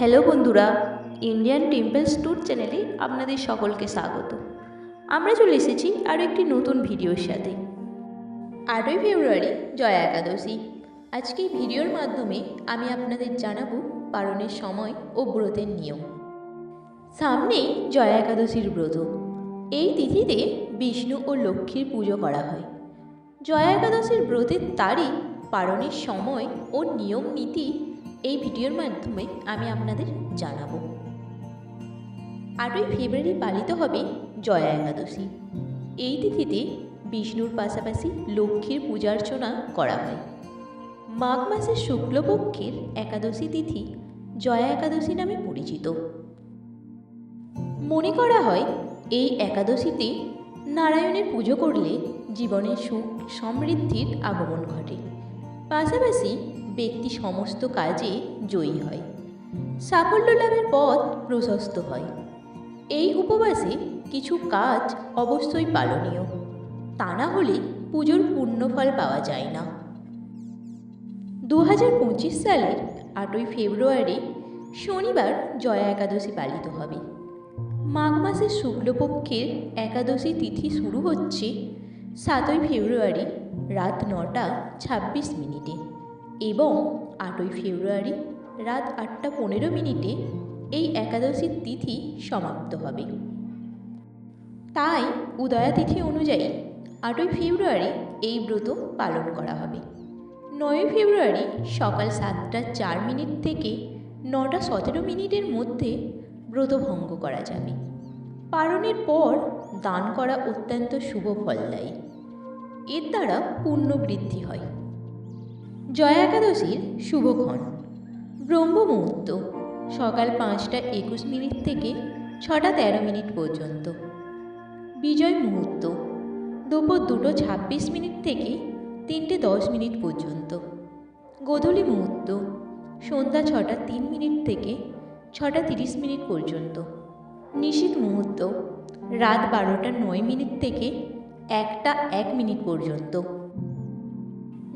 Hello বন্ধুরা Indian temples tour চ্যানেলে আপনাদের সকলকে স্বাগত। আমরা চলে এসেছি আরও একটি নতুন ভিডিওর সাথে। আটই ফেব্রুয়ারি, জয়া একাদশী। আজকে ভিডিওর মাধ্যমে আমি আপনাদের জানাব পালনের সময় ও ব্রতের নিয়ম। সামনেই জয়া একাদশীর ব্রত। এই তিথিতে বিষ্ণু ও লক্ষ্মীর পুজো করা হয়। জয়া একাদশীর ব্রতের তারিখ, পালনের সময় ও নিয়ম নীতি এই ভিডিওর মাধ্যমে আমি আপনাদের জানাব। আটই ফেব্রুয়ারি পালিত হবে জয়া একাদশী। এই তিথিতে বিষ্ণুর পাশাপাশি লক্ষ্মীর পূজার্চনা করা হয়। মাঘ মাসের শুক্লপক্ষের একাদশী তিথি জয়া একাদশী নামে পরিচিত। মনে করা হয়, এই একাদশীতে নারায়ণের পুজো করলে জীবনের সুখ সমৃদ্ধির আগমন ঘটে। পাশাপাশি ব্যক্তি সমস্ত কাজে জয়ী হয়। সাফল্য লাভের পথ প্রশস্ত হয়। এই উপবাসে কিছু কাজ অবশ্যই পালনীয়। তা না হলে পুজোর পূর্ণফল পাওয়া যায় না। দু হাজার পঁচিশ সালের আটই ফেব্রুয়ারি শনিবার জয়া একাদশী পালিত হবে। মাঘ মাসের শুক্লপক্ষের একাদশী তিথি শুরু হচ্ছে সাতই ফেব্রুয়ারি রাত নটা ছাব্বিশ মিনিটে। এবং আটই ফেব্রুয়ারি রাত আটটা পনেরো মিনিটে এই একাদশীর তিথি সমাপ্ত হবে। তাই উদয়া তিথি অনুযায়ী আটই ফেব্রুয়ারি এই ব্রত পালন করা হবে। নয়ই ফেব্রুয়ারি সকাল সাতটা চার মিনিট থেকে নটা সতেরো মিনিটের মধ্যে ব্রত ভঙ্গ করা যাবে। পালনের পর দান করা অত্যন্ত শুভ ফলদায়ী এর দ্বারা পুণ্য বৃদ্ধি হয়। জয়া একাদশীর শুভক্ষণ। ব্রহ্ম মুহূর্ত সকাল পাঁচটা একুশ মিনিট থেকে ছটা তেরো মিনিট পর্যন্ত। বিজয় মুহূর্ত, দুপুর দুটো ছাব্বিশ মিনিট থেকে তিনটে দশ মিনিট পর্যন্ত। গোধূলি মুহূর্ত, সন্ধ্যা ছটা তিন মিনিট থেকে ছটা তিরিশ মিনিট পর্যন্ত। নিশীত মুহূর্ত, রাত বারোটা নয় মিনিট থেকে একটা এক মিনিট পর্যন্ত।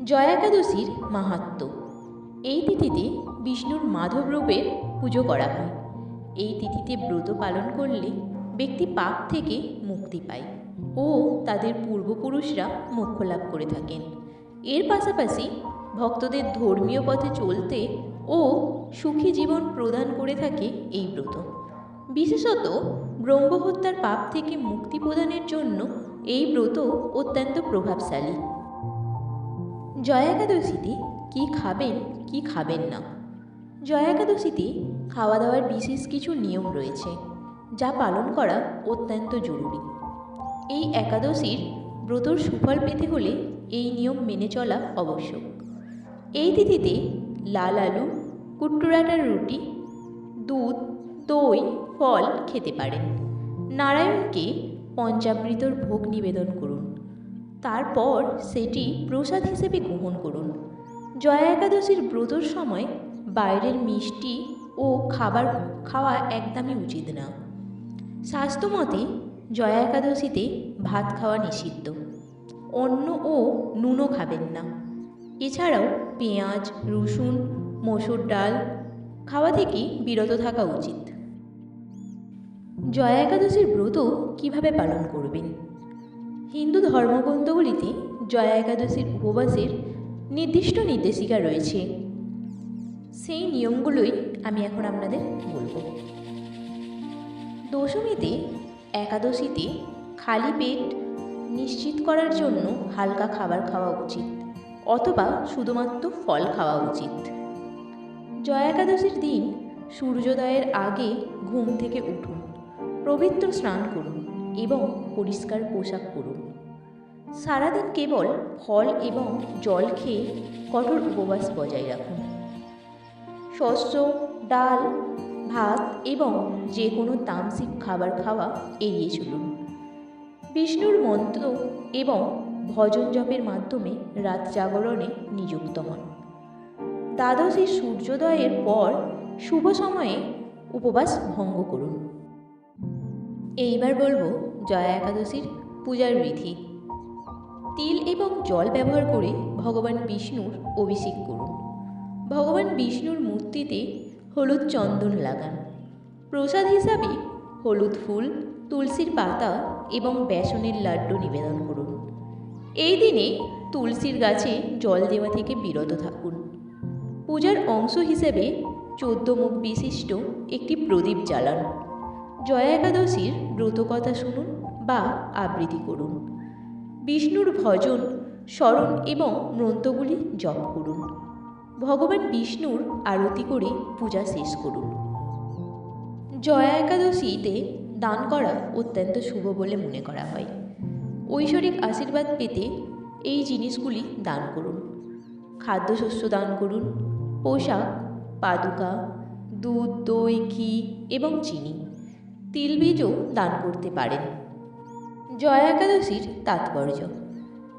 জয়া একাদশীর মাহাত্ম। এই তিথিতে বিষ্ণুর মাধব রূপের পুজো করা হয়। এই তিথিতে ব্রত পালন করলে ব্যক্তি পাপ থেকে মুক্তি পায় ও তাদের পূর্বপুরুষরা মোক্ষ লাভ করে থাকেন। এর পাশাপাশি ভক্তদের ধর্মীয় পথে চলতে ও সুখী জীবন প্রদান করে থাকে এই ব্রত। বিশেষত ব্রহ্মহত্যার পাপ থেকে মুক্তি প্রদানের জন্য এই ব্রত অত্যন্ত প্রভাবশালী। জয়া একাদশীতে কী খাবেন, কি খাবেন না। জয়া একাদশীতে খাওয়া দাওয়ার বিশেষ কিছু নিয়ম রয়েছে, যা পালন করা অত্যন্ত জরুরি। এই একাদশীর ব্রতর সুফল পেতে হলে এই নিয়ম মেনে চলা আবশ্যক। এই তিথিতে লাল আলু, কুট্টুরাটার রুটি, দুধ, দই, ফল খেতে পারেন। নারায়ণকে পঞ্চামৃতর ভোগ নিবেদন করুন। তারপর সেটি প্রসাদ হিসেবে গ্রহণ করুন। জয়া একাদশীর ব্রতর সময় বাইরের মিষ্টি ও খাবার খাওয়া একদমই উচিত না। স্বাস্থ্যমতে জয়া একাদশীতে ভাত খাওয়া নিষিদ্ধ। অন্ন ও নুনও খাবেন না। এছাড়াও পেঁয়াজ, রসুন, মসুর ডাল খাওয়া থেকে বিরত থাকা উচিত। জয়া একাদশীর ব্রত কীভাবে পালন করবেন? হিন্দু ধর্মগ্রন্থগুলিতে জয়া একাদশীর উপবাসের নির্দিষ্ট নির্দেশিকা রয়েছে। সেই নিয়মগুলোই আমি এখন আপনাদের বলব। দশমীতে, একাদশীতে খালি পেট নিশ্চিত করার জন্য হালকা খাবার খাওয়া উচিত, অথবা শুধুমাত্র ফল খাওয়া উচিত। জয়া একাদশীর দিন সূর্যোদয়ের আগে ঘুম থেকে উঠুন, পবিত্র স্নান করুন। এবং পরিষ্কার পোশাক পরুন। সারাদিন কেবল ফল এবং জল খেয়ে কঠোর উপবাস বজায় রাখুন। শস্য, ডাল, ভাত এবং যে কোনো তামসিক খাবার খাওয়া এড়িয়ে চলুন। বিষ্ণুর মন্ত্র এবং ভজন জপের মাধ্যমে রাত জাগরণে নিযুক্ত হন। দ্বাদশী সূর্যোদয়ের পর শুভ সময়ে উপবাস ভঙ্গ করুন। এইবার বলব জয়া একাদশীর পূজার বিধি। তিল এবং জল ব্যবহার করে ভগবান বিষ্ণুর অভিষেক করুন। ভগবান বিষ্ণুর মূর্তিতে হলুদ চন্দন লাগান। প্রসাদ হিসাবে হলুদ ফুল, তুলসীর পাতা এবং বেসনের লাড্ডু নিবেদন করুন। এই দিনে তুলসীর গাছে জল দেওয়া থেকে বিরত থাকুন। পূজার অংশ হিসেবে চোদ্দ মুখ বিশিষ্ট একটি প্রদীপ জ্বালান। জয়া একাদশীর ব্রতকথা শুনুন বা আবৃত্তি করুন। বিষ্ণুর ভজন, স্মরণ এবং মন্ত্রগুলি জপ করুন। ভগবান বিষ্ণুর আরতি করে পূজা শেষ করুন। জয়া একাদশীতে দান করা অত্যন্ত শুভ বলে মনে করা হয়। ঐশ্বরিক আশীর্বাদ পেতে এই জিনিসগুলি দান করুন। খাদ্যশস্য দান করুন, পোশাক, পাদুকা, দুধ, দই, ঘি এবং চিনি। তিলবীজও দান করতে পারেন। জয়া একাদশীর তাৎপর্য।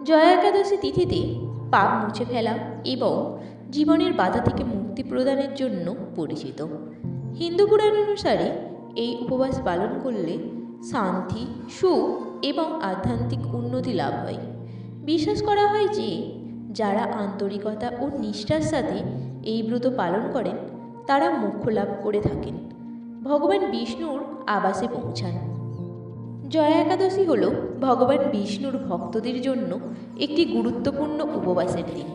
জয়া একাদশী তিথিতে পাপ মুছে ফেলা এবং জীবনের বাধা থেকে মুক্তি প্রদানের জন্য পরিচিত। হিন্দু পুরাণ অনুসারে এই উপবাস পালন করলে শান্তি, সুখ এবং আধ্যাত্মিক উন্নতি লাভ হয়। বিশ্বাস করা হয় যে, যারা আন্তরিকতা ও নিষ্ঠার সাথে এই ব্রত পালন করেন, তারা মোক্ষ লাভ করে থাকেন। ভগবান বিষ্ণুর আবাসে পৌঁছান। জয়া একাদশী হল ভগবান বিষ্ণুর ভক্তদের জন্য একটি গুরুত্বপূর্ণ উপবাসের দিন।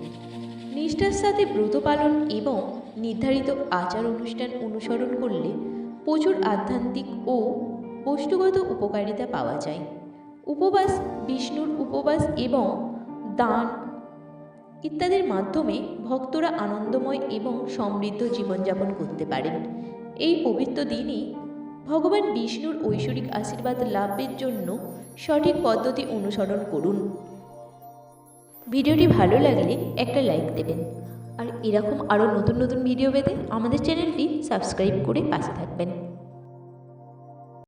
নিষ্ঠার সাথে ব্রত পালন এবং নির্ধারিত আচার অনুষ্ঠান অনুসরণ করলে প্রচুর আধ্যাত্মিক ও বস্তুগত উপকারিতা পাওয়া যায়। উপবাস, বিষ্ণুর উপবাস এবং দান ইত্যাদির মাধ্যমে ভক্তরা আনন্দময় এবং সমৃদ্ধ জীবনযাপন করতে পারেন। এই পবিত্র দিনে ভগবান বিষ্ণুর ঐশ্বরিক আশীর্বাদ লাভের জন্য সঠিক পদ্ধতি অনুসরণ করুন। ভিডিওটি ভালো লাগলে একটা লাইক দেবেন। আর এরকম আরও নতুন নতুন ভিডিও পেতে আমাদের চ্যানেলটি সাবস্ক্রাইব করে পাশে থাকবেন।